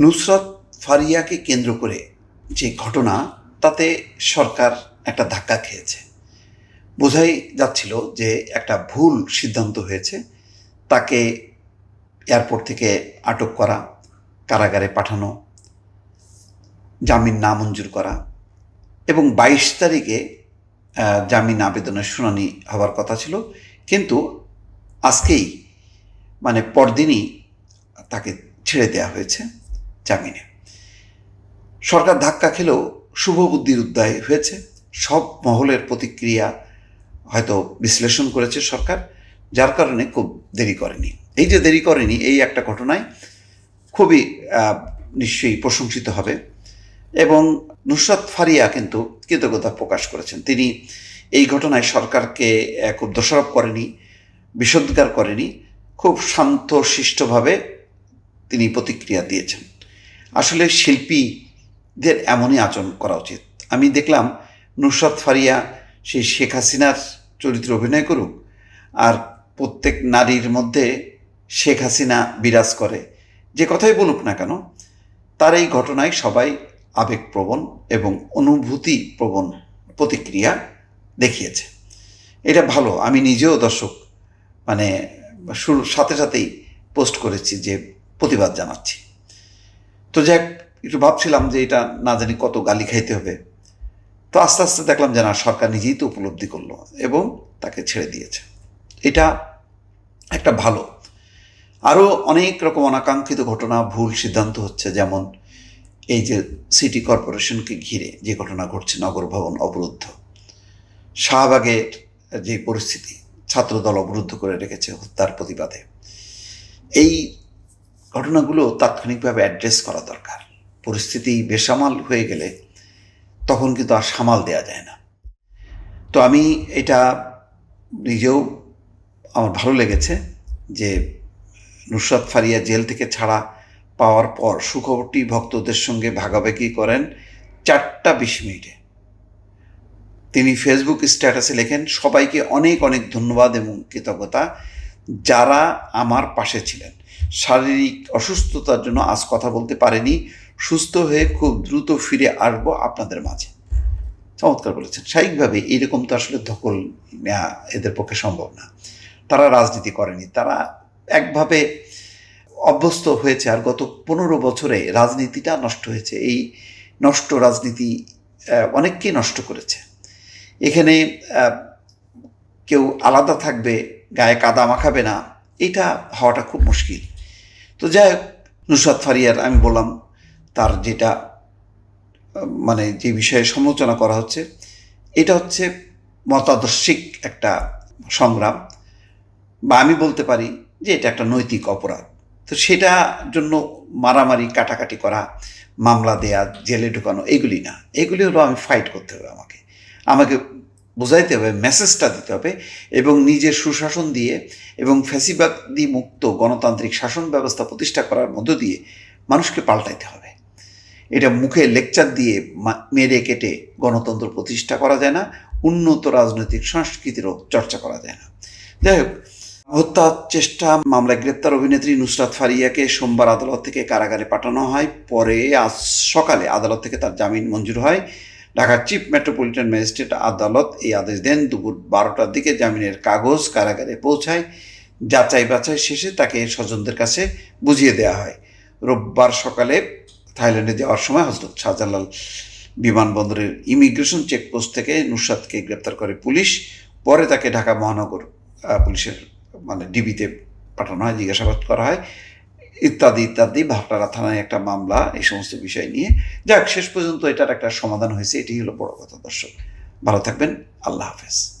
নুসরাত ফারিয়াকে কেন্দ্র করে যে ঘটনা, তাতে সরকার একটা ধাক্কা খেয়েছে। বোঝাই যাচ্ছিল যে একটা ভুল সিদ্ধান্ত হয়েছে, তাকে এয়ারপোর্ট থেকে আটক করা, কারাগারে পাঠানো, জামিন নামঞ্জুর করা এবং বাইশ তারিখে জামিন আবেদনের শুনানি হওয়ার কথা ছিল। কিন্তু আজকেই মানে পরদিনই তাকে ছেড়ে দেওয়া হয়েছে। জামিনে। সরকার ধাক্কা খেলেও শুভ বুদ্ধির উদ্যায় হয়েছে। সব মহলের প্রতিক্রিয়া হয়তো বিশ্লেষণ করেছে সরকার, যার কারণে খুব দেরি করেনি। এই যে দেরি করেনি, এই একটা ঘটনায় খুবই নিশ্চয়ই প্রশংসিত হবে। এবং নুসরাত ফারিয়া কিন্তু কৃতজ্ঞতা প্রকাশ করেছেন। তিনি এই ঘটনায় সরকারকে খুব দোষারোপ করেনি, বিষোদ্গার করেনি। খুব শান্ত, শিষ্টভাবে তিনি প্রতিক্রিয়া দিয়েছেন। আসলে শিল্পীদের এমনই আচরণ করা উচিত। আমি দেখলাম নুসরাত ফারিয়া সেই শেখ হাসিনার চরিত্রে অভিনয় করুক, আর প্রত্যেক নারীর মধ্যে শেখ হাসিনা বিরাজ করে। যে কথাই বলুক না কেন, তার এই ঘটনায় সবাই আবেগপ্রবণ এবং অনুভূতি প্রবণ প্রতিক্রিয়া দেখিয়েছে। এটা ভালো, আমি নিজেও দর্শক মানে শুরুর সাথে সাথেই পোস্ট করেছি যে প্রতিবাদ জানাচ্ছি। তো যাক, একটু ভাবছিলাম যে এটা না জানি কত গালি খাইতে হবে। তো আস্তে আস্তে দেখলাম যে না, সরকার নিজেই তো উপলব্ধি করল এবং তাকে ছেড়ে দিয়েছে। এটা একটা ভালো। আরও অনেক রকম অনাকাঙ্ক্ষিত ঘটনা, ভুল সিদ্ধান্ত হচ্ছে, যেমন এই যে সিটি কর্পোরেশনকে ঘিরে যে ঘটনা ঘটছে, নগর ভবন অবরুদ্ধ। শাহবাগের যে পরিস্থিতি, ছাত্রদল অবরুদ্ধ করে রেখেছে হত্যার প্রতিবাদে। এই ঘটনাগুলো তাৎক্ষণিকভাবে অ্যাড্রেস করা দরকার। পরিস্থিতি বেসামাল হয়ে গেলে তখন কিন্তু আর সামাল দেওয়া যায় না। তো আমি এটা নিজেও আমার ভালো লেগেছে যে নুসরাত ফারিয়া জেল থেকে ছাড়া পাওয়ার পর সুখবরটি ভক্তদের সঙ্গে ভাগাভাগি করেন চারটা বিশ মিনিটে। তিনি ফেসবুক স্ট্যাটাসে লেখেন, সবাইকে অনেক অনেক ধন্যবাদ এবং কৃতজ্ঞতা। যারা আমার পাশে ছিলেন শারীরিক অসুস্থতার জন্য আজ কথা বলতে পারেনি। সুস্থ হয়ে খুব দ্রুত ফিরে আসব আপনাদের মাঝে। চমৎকার বলেছেন। স্বাভাবিকভাবে এইরকম তো আসলে ধকল নেওয়া এদের পক্ষে সম্ভব না। তারা রাজনীতি করেনি। তারা একভাবে অভ্যস্ত হয়েছে আর গত পনেরো বছরে রাজনীতিটা নষ্ট হয়েছে। এই নষ্ট রাজনীতি অনেককেই নষ্ট করেছে। এখানে কেউ আলাদা থাকবে, গায়ে কাদা মাখাবে না। এটা হওয়াটা খুব মুশকিল। তো যাই হোক, নুসরাত ফারিয়ার, আমি বললাম তার যেটা মানে যে বিষয়ে সমালোচনা করা হচ্ছে, এটা হচ্ছে মতাদর্শিক একটা সংগ্রাম, বা আমি বলতে পারি যে এটা একটা নৈতিক অপরাধ। তো সেটার জন্য মারামারি, কাটাকাটি করা, মামলা দেয়া, জেলে ঢুকানো, এগুলি না। এগুলি হলো আমি ফাইট করতে হবে আমাকে। আমাকে বোঝাইতে হবে মেসেজটা দিতে হবে এবং নিজের সুশাসন দিয়ে এবং ফ্যাসিবাদী মুক্ত গণতান্ত্রিক শাসন ব্যবস্থা প্রতিষ্ঠা করার মধ্য দিয়ে মানুষকে পাল্টাইতে হবে। এটা মুখে লেকচার দিয়ে মেরে কেটে গণতন্ত্র প্রতিষ্ঠা করা যায় না, উন্নত রাজনৈতিক সংস্কৃতিরও চর্চা করা যায় না। যাই হোক, হত্যা, চেষ্টা, মামলায় গ্রেপ্তার অভিনেত্রী নুসরাত ফারিয়াকে সোমবার আদালত থেকে কারাগারে পাঠানো হয়। পরে আজ সকালে আদালত থেকে তার জামিন মঞ্জুর হয়। ঢাকার চিফ মেট্রোপলিটন ম্যাজিস্ট্রেট আদালত এই আদেশ দেন, দুপুর বারোটার দিকে জামিনের কাগজ কারাগারে পৌঁছায়। যাচাই বাছাই শেষে তাকে স্বজনদের কাছে বুঝিয়ে দেওয়া হয়। রোববার সকালে থাইল্যান্ডে যাওয়ার সময় হজরত শাহজালাল বিমানবন্দরের ইমিগ্রেশন চেকপোস্ট থেকে নুসরাতকে গ্রেপ্তার করে পুলিশ। পরে তাকে ঢাকা মহানগর পুলিশের মানে ডিবিতে পাঠানো হয়, জিজ্ঞাসাবাদ করা হয়। ইত্যাদি ইত্যাদি ভাটারা থানায় একটা মামলা, এই সমস্ত বিষয় নিয়ে। যাক, শেষ পর্যন্ত এটার একটা সমাধান হয়েছে, এটি হলো বড় কথা, দর্শক। ভালো থাকবেন, আল্লাহ হাফেজ।